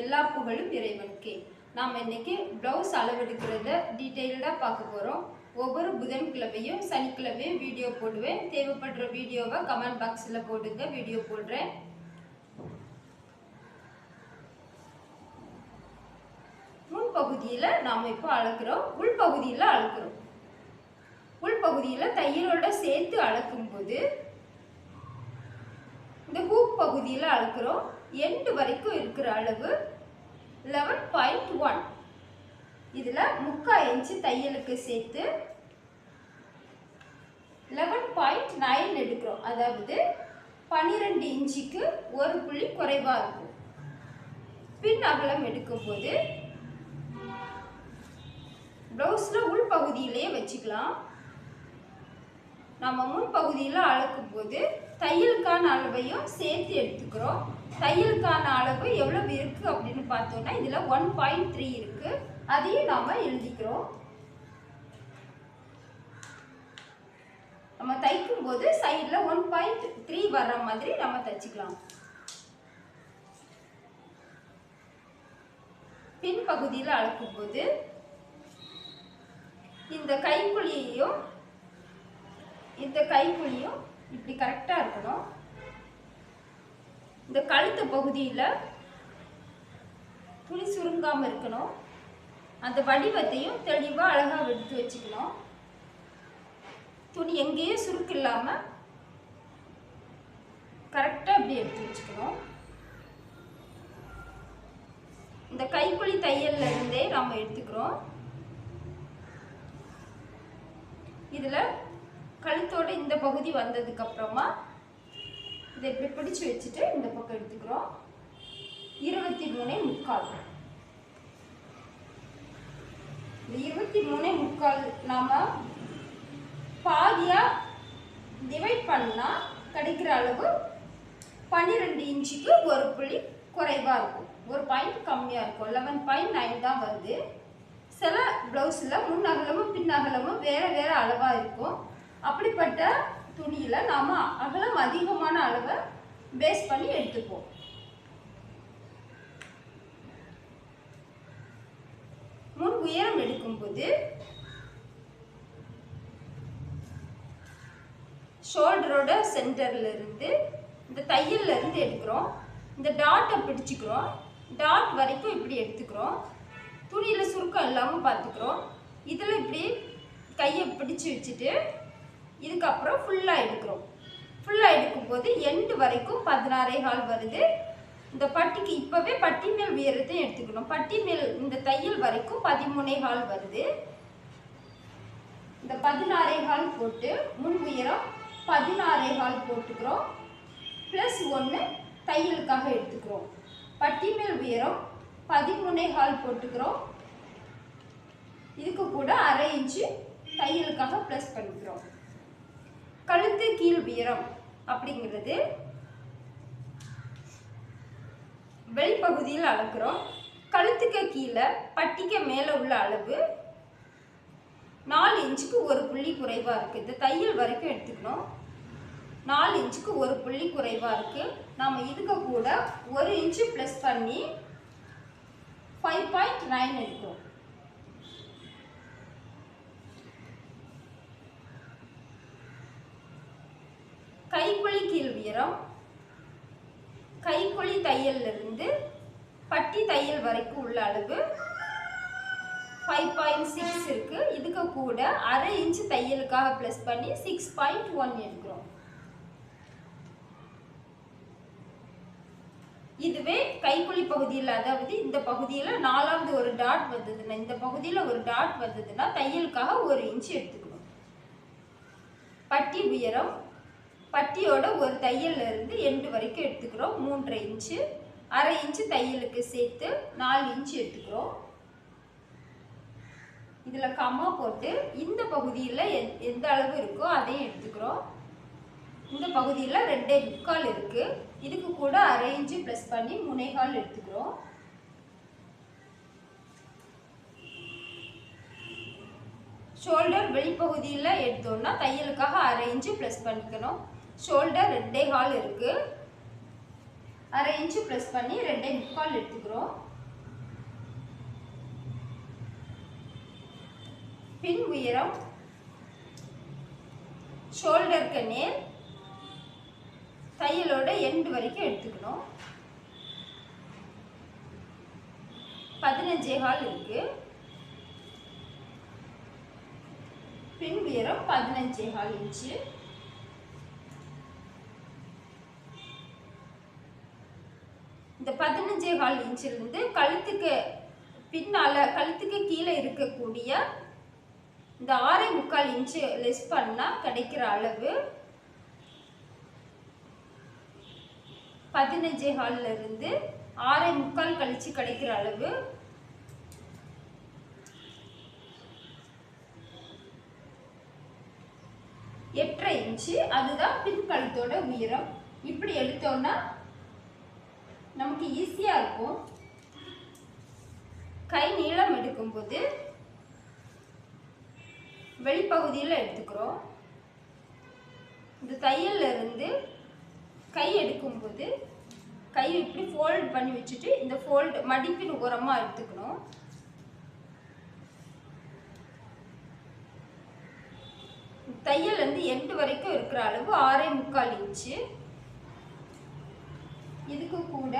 எல்லா புகழும் இறைவனுக்கே. நாம் இன்னைக்கு ப்ளவுஸ் அளவெடுக்கிறத டீட்டெயில்டாக பார்க்க போகிறோம் ஒவ்வொரு புதன்கிழமையும் சனிக்கிழமையும் வீடியோ போடுவேன். தேவைப்படுற வீடியோவை கமெண்ட் பாக்ஸில் போடுங்க வீடியோ போடுறேன். முன்பகுதியில் நாம் இப்போ அளக்குறோம். உள்பகுதியில் அளக்குறோம். உள்பகுதியில் தையலோட சேர்த்து அளக்கும்போது இந்த ஹூப் பகுதியில் அளக்குறோம். எண்டு வரைக்கும் இருக்கிற அளவு லெவன் பாயிண்ட் ஒன் இதில் முக்கால் இன்ச்சு தையலுக்கு சேர்த்து லெவன் பாயிண்ட் நைன் எடுக்கிறோம். அதாவது பன்னிரெண்டு இன்ச்சுக்கு ஒரு புள்ளி குறைவாக இருக்கும். பின் அகலம் எடுக்கும்போது ப்ளவுஸில் உள்பகுதியிலேயே வச்சுக்கலாம். நம்ம முன்பகுதியில் அளக்கும் போது தையலுக்கான அளவையும் சேர்த்து எடுத்துக்கிறோம். தையலுக்கான அளவு எவ்வளவு இருக்குது அப்படின்னு பார்த்தோன்னா இதில் ஒன் பாயிண்ட் த்ரீ இருக்குது அதையும் நாம் எழுதிக்கிறோம். நம்ம தைக்கும் போது சைடில் ஒன் பாயிண்ட் த்ரீ வர்ற மாதிரி நம்ம தைச்சிக்கலாம். பின்பகுதியில் அளக்கும் போது இந்த கைக்குழியையும் இந்த கைக்குழியும் இப்படி கரெக்டாக இருக்கணும். இந்த கழுத்து பகுதியில் துணி சுருங்காமல் இருக்கணும். அந்த வடிவத்தையும் தெளிவாக அழகாக எடுத்து வச்சுக்கணும். துணி எங்கேயும் சுருக்கு இல்லாமல் கரெக்டாக அப்படி எடுத்து வச்சுக்கணும். இந்த கைக்குழி தையல்ல இருந்தே நாம் எடுத்துக்கிறோம். இதில் கழுத்தோட இந்த பகுதி வந்ததுக்கப்புறமா இதை இப்படி பிடிச்சு வச்சுட்டு இந்த பக்கம் எடுத்துக்கிறோம். இருபத்தி மூணே முக்கால். இந்த இருபத்தி மூணே முக்கால் நாம பாதியா டிவைட் பண்ணா கிடைக்கிற அளவு பன்னிரெண்டு இன்ச்சுக்கு ஒரு புள்ளி குறைவாக இருக்கும். ஒரு பாயிண்ட் கம்மியாக இருக்கும். லெவன் பாயிண்ட் நைன் தான் வருது. சில ப்ளவுஸில் முன் அகலமும் பின் அகலமும் வேறு வேறு அளவாக இருக்கும். அப்படிப்பட்ட துணியில் நாம் அகலம் அதிகமான அளவை பேஸ் பண்ணி எடுத்துப்போம் முன் உயரம் எடுக்கும்போது ஷோல்டரோட சென்டர்ல இருந்து இந்த தையல்ல இருந்து எடுக்கிறோம். இந்த டாட்டை பிடிச்சிக்கிறோம். டாட் வரைக்கும் இப்படி எடுத்துக்கிறோம். துணியில் சுருக்கம் இல்லாமல் பார்த்துக்கிறோம். இதில் இப்படி கையை பிடிச்சு வச்சுட்டு இதுக்கப்புறம் ஃபுல்லாக எடுக்கிறோம். ஃபுல்லாக எடுக்கும்போது எண்டு வரைக்கும் பதினாறே கால் வருது. இந்த பட்டிக்கு இப்போவே பட்டி மேல் உயரத்தையும் எடுத்துக்கணும். பட்டி மேல் இந்த தையல் வரைக்கும் பதிமூணே கால் வருது. இந்த பதினாறே கால் போட்டு முன் உயரம் பதினாறே கால் போட்டுக்கிறோம். ப்ளஸ் ஒன்று தையலுக்காக எடுத்துக்கிறோம். பட்டி மேல் உயரம் பதிமூணே கால் போட்டுக்கிறோம். இதுக்கு கூட அரை இன்ச்சு தையலுக்காக ப்ளஸ் பண்ணிக்கிறோம். கழுத்து கீழ் உயரம் அப்படிங்கிறது வெளிப்பகுதியில் அளக்குறோம். கழுத்துக்கு கீழே பட்டிக்கு மேலே உள்ள அளவு நாலு இன்ச்சுக்கு ஒரு புள்ளி குறைவாக இருக்குது இந்த தையல் வரைக்கும் எடுத்துக்கணும். நாலு இன்ச்சுக்கு ஒரு புள்ளி குறைவாக இருக்குது நம்ம இதுக்கு கூட ஒரு இன்ச்சு ப்ளஸ் பண்ணி ஃபைவ் பாயிண்ட் நைன் எடுக்கிறோம். கைக்குழி கீழ் உயரம் கைக்குழி தையல்லிருந்து பட்டி தையல் வரைக்கும் உள்ள அளவு ஃபைவ் பாயிண்ட் சிக்ஸ் இருக்குது இதுக்கு கூட அரை இன்ச் தையலுக்காக ப்ளஸ் பண்ணி சிக்ஸ் பாயிண்ட் ஒன் எடுக்கிறோம். இதுவே கைக்குழி பகுதியில் அதாவது இந்த பகுதியில் நாலாவது ஒரு டாட் வந்ததுன்னா இந்த பகுதியில் ஒரு டாட் வந்ததுன்னா தையலுக்காக ஒரு இன்ச் எடுத்துக்கணும். பட்டி உயரம் பட்டியோட ஒரு தையல்ல இருந்து எண்டு வரைக்கும் எடுத்துக்கிறோம். மூன்றரை இன்ச்சு அரை இன்ச்சு தையலுக்கு சேர்த்து நாலு இன்ச்சு எடுத்துக்கிறோம். இதில் கம்மா போட்டு இந்த பகுதியில் எந் எந்த அளவு இருக்கோ அதையும் எடுத்துக்கிறோம். இந்த பகுதியில் ரெண்டே முக்கால் இருக்குது இதுக்கு கூட அரை இன்ச்சு ப்ளஸ் பண்ணி முனைகால் எடுத்துக்கிறோம். ஷோல்டர் வெளிப்பகுதியில் எடுத்தோம்னா தையலுக்காக அரை இன்ச்சு ப்ளஸ் பண்ணிக்கணும். ஷோல்டர் ரெண்டே கால் இருக்குது அரை இன்ச்சு ப்ரெஸ் பண்ணி ரெண்டே முக்கால் எடுத்துக்கிறோம். பின் உயரம் ஷோல்டருக்கு நேர். தையலோட எண்டு வரைக்கும் எடுத்துக்கணும். பதினஞ்சே கால் இருக்கு. பின் உயரம் பதினஞ்சே கால் இன்ச்சு. இந்த பதினஞ்சே கால் இன்ச்சிலிருந்து கழுத்துக்கு பின்னால் கழுத்துக்கு கீழே இருக்கக்கூடிய இந்த ஆறே முக்கால் இன்ச்சு லெஸ் பண்ணால் கிடைக்கிற அளவு பதினஞ்சே ஹால்ல இருந்து ஆறே முக்கால் கழிச்சு கிடைக்கிற அளவு எட்டரை இன்ச்சு அதுதான் பின் கழுத்தோட உயரம். இப்படி எடுத்தோன்னா ஈஸியாக இருக்கும். கை நீளம் எடுக்கும்போது வெளிப்பகுதியில் எடுத்துக்கிறோம். இந்த தையல்ல இருந்து கை எடுக்கும்போது கை இப்படி ஃபோல்ட் பண்ணி வச்சுட்டு இந்த ஃபோல்டு மடிப்பின் உரமாக எடுத்துக்கணும். தையல் வந்து எண்டு வரைக்கும் இருக்கிற அளவு ஆறே முக்கால் இன்ச்சு. இதுக்கு கூட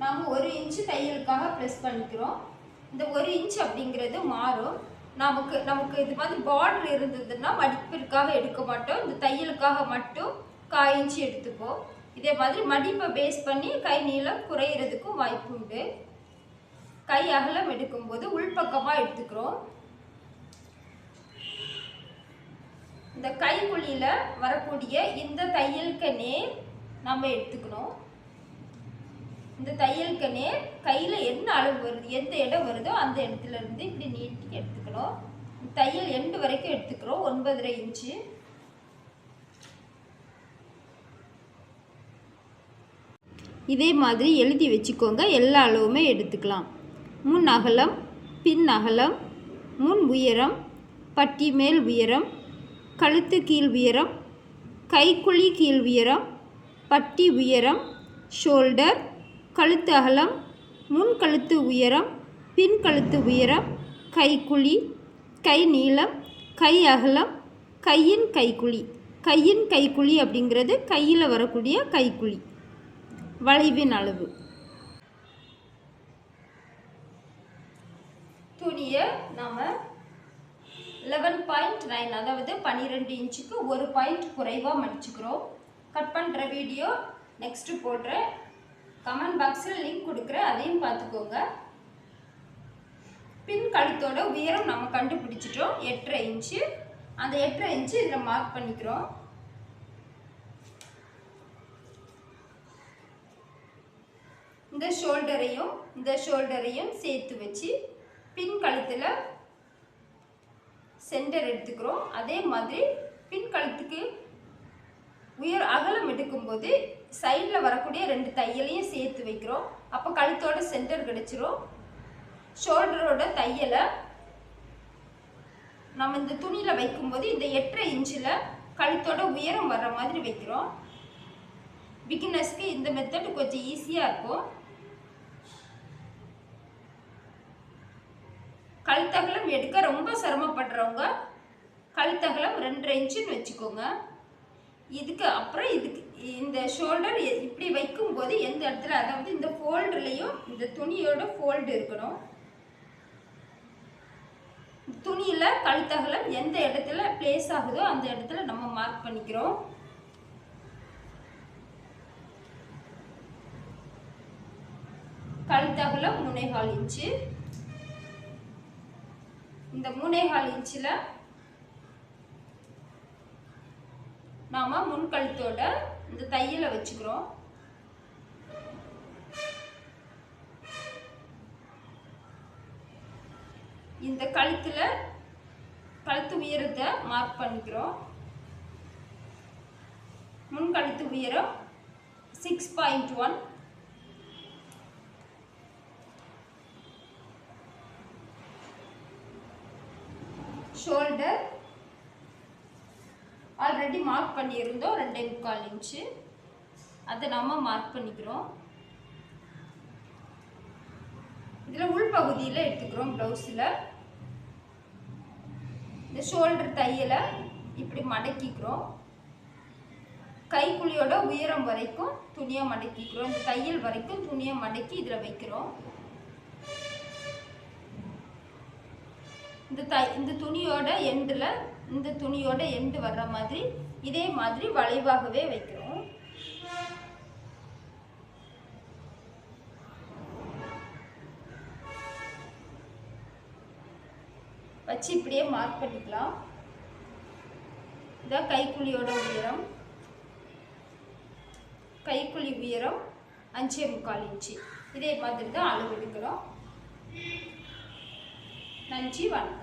நாம் ஒரு இன்ச்சு தையலுக்காக ப்ரெஸ் பண்ணிக்கிறோம். இந்த ஒரு இன்ச் அப்படிங்கிறது மாறும். நமக்கு நமக்கு இது மாதிரி பார்டர் இருந்ததுன்னா மடிப்பிற்காக எடுக்க மாட்டோம். இந்த தையலுக்காக மட்டும் காய் இன்ச்சு எடுத்துப்போம் இதே மாதிரி மடிப்பை பேஸ் பண்ணி கை நீளம் குறையிறதுக்கும் வாய்ப்பு உண்டு. கை அகலம் எடுக்கும்போது உள்பக்கமாக எடுத்துக்கிறோம். இந்த கைக்குழியில் வரக்கூடிய இந்த தையலுக்கு நேர் நம்ம எடுத்துக்கணும். இந்த தையலுக்கு கையில் என்ன அளவு வருது எந்த இடம் வருதோ அந்த இடத்துல இருந்து இப்படி நீட்டி எடுத்துக்கணும். தையல் எண்டு வரைக்கும் எடுத்துக்கிறோம் ஒன்பதரை இன்ச்சு. இதே மாதிரி எழுதி வச்சுக்கோங்க எல்லா அளவுமே எடுத்துக்கலாம். முன் அகலம் பின் அகலம் முன் உயரம் பட்டி மேல் உயரம் கழுத்து கீழ் உயரம் கைக்குழி கீழ் உயரம் பட்டி உயரம் ஷோல்டர் கழுத்து அகலம் முன் கழுத்து உயரம் பின் கழுத்து உயரம் கைக்குழி கை நீளம் கை அகலம் கையின் கைக்குழி கையின் கைக்குழி அப்படிங்கிறது கையில் வரக்கூடிய கைக்குழி வளைவின் அளவு. துணியை நாம் லெவன் பாயிண்ட் நைன் அதாவது பன்னிரெண்டு இன்ச்சுக்கு ஒரு பாயிண்ட் குறைவாக மடிச்சுக்கிறோம். கட் பண்ணுற வீடியோ நெக்ஸ்ட்டு போடுறேன். கமெண்ட் பாக்ஸில் லிங்க் கொடுக்குறேன். அதையும் பார்த்துக்கோங்க. பின் கழுத்தோட உயரம் நம்ம கண்டுபிடிச்சிட்டோம். எட்டரை இன்ச்சு. அந்த எட்டரை இன்ச்சு இதில் மார்க் பண்ணிக்கிறோம். இந்த ஷோல்டரையும் இந்த ஷோல்டரையும் சேர்த்து வச்சு பின் கழுத்தில் சென்டர் எடுத்துக்கிறோம். அதே மாதிரி பின் கழுத்துக்கு உயர் அகலம் எடுக்கும்போது சைடில் வரக்கூடிய ரெண்டு தையலையும் சேர்த்து வைக்கிறோம். அப்போ கழுத்தோட சென்டர் கிடச்சிரும். ஷோல்டரோட தையலை நம்ம இந்த துணியில் வைக்கும்போது இந்த எட்டரை இன்ச்சில் கழுத்தோட உயரம் வர்ற மாதிரி வைக்கிறோம். பிகினர்ஸ்க்கு இந்த மெத்தட் கொஞ்சம் ஈஸியாக இருக்கும். கழுத்தகலம் எடுக்க ரொம்ப சிரமப்படுறவங்க கழுத்தகலம் ரெண்டரை இன்ச்சுன்னு வச்சுக்கோங்க. இதுக்கு அப்புறம் இதுக்கு இந்த ஷோல்டர் இப்படி வைக்கும்போது எந்த இடத்துல அதாவது இந்த ஃபோல்டுலையும் இந்த துணியோட ஃபோல்டு இருக்கணும். துணியில் கழுத்தகலம் எந்த இடத்துல பிளேஸ் ஆகுதோ அந்த இடத்துல நம்ம மார்க் பண்ணிக்கிறோம். கழுத்தகலம் மூணேகால் இன்ச்சு. இந்த மூணேகால் இன்ச்சில் நாம முன் கழுத்தோட இந்த தையலை வச்சுக்கிறோம். இந்த கழுத்தில் கழுத்து உயரத்தை மார்க் பண்ணிக்கிறோம். முன் கழுத்து உயரம் six point one shoulder already mark பண்ணியிருந்தோம். ரெண்டே முக்கால் இன்ச்சு. அதை நம்ம மார்க் பண்ணிக்கிறோம். இதில் உள்பகுதியில் எடுத்துக்கிறோம் ப்ளவுஸில் இந்த ஷோல்டர் தையலை இப்படி மடக்கிக்கிறோம். கைக்குழியோட உயரம் வரைக்கும் துணியை மடக்கிக்கிறோம். இந்த தையல் வரைக்கும் துணியை மடக்கி இதில் வைக்கிறோம். இந்த தை இந்த துணியோட எண்டில் இந்த துணியோட எண்டு வர்ற மாதிரி இதே மாதிரி வளைவாகவே வைக்கிறோம். வச்சு இப்படியே மார்க் பண்ணிக்கலாம். இதான் கைக்குழியோட உயரம். கைக்குழி உயரம் அஞ்சே முக்கால் இன்ச்சு. இதே மாதிரி தான் அளவு எடுக்கிறோம். நன்றி வணக்கம்.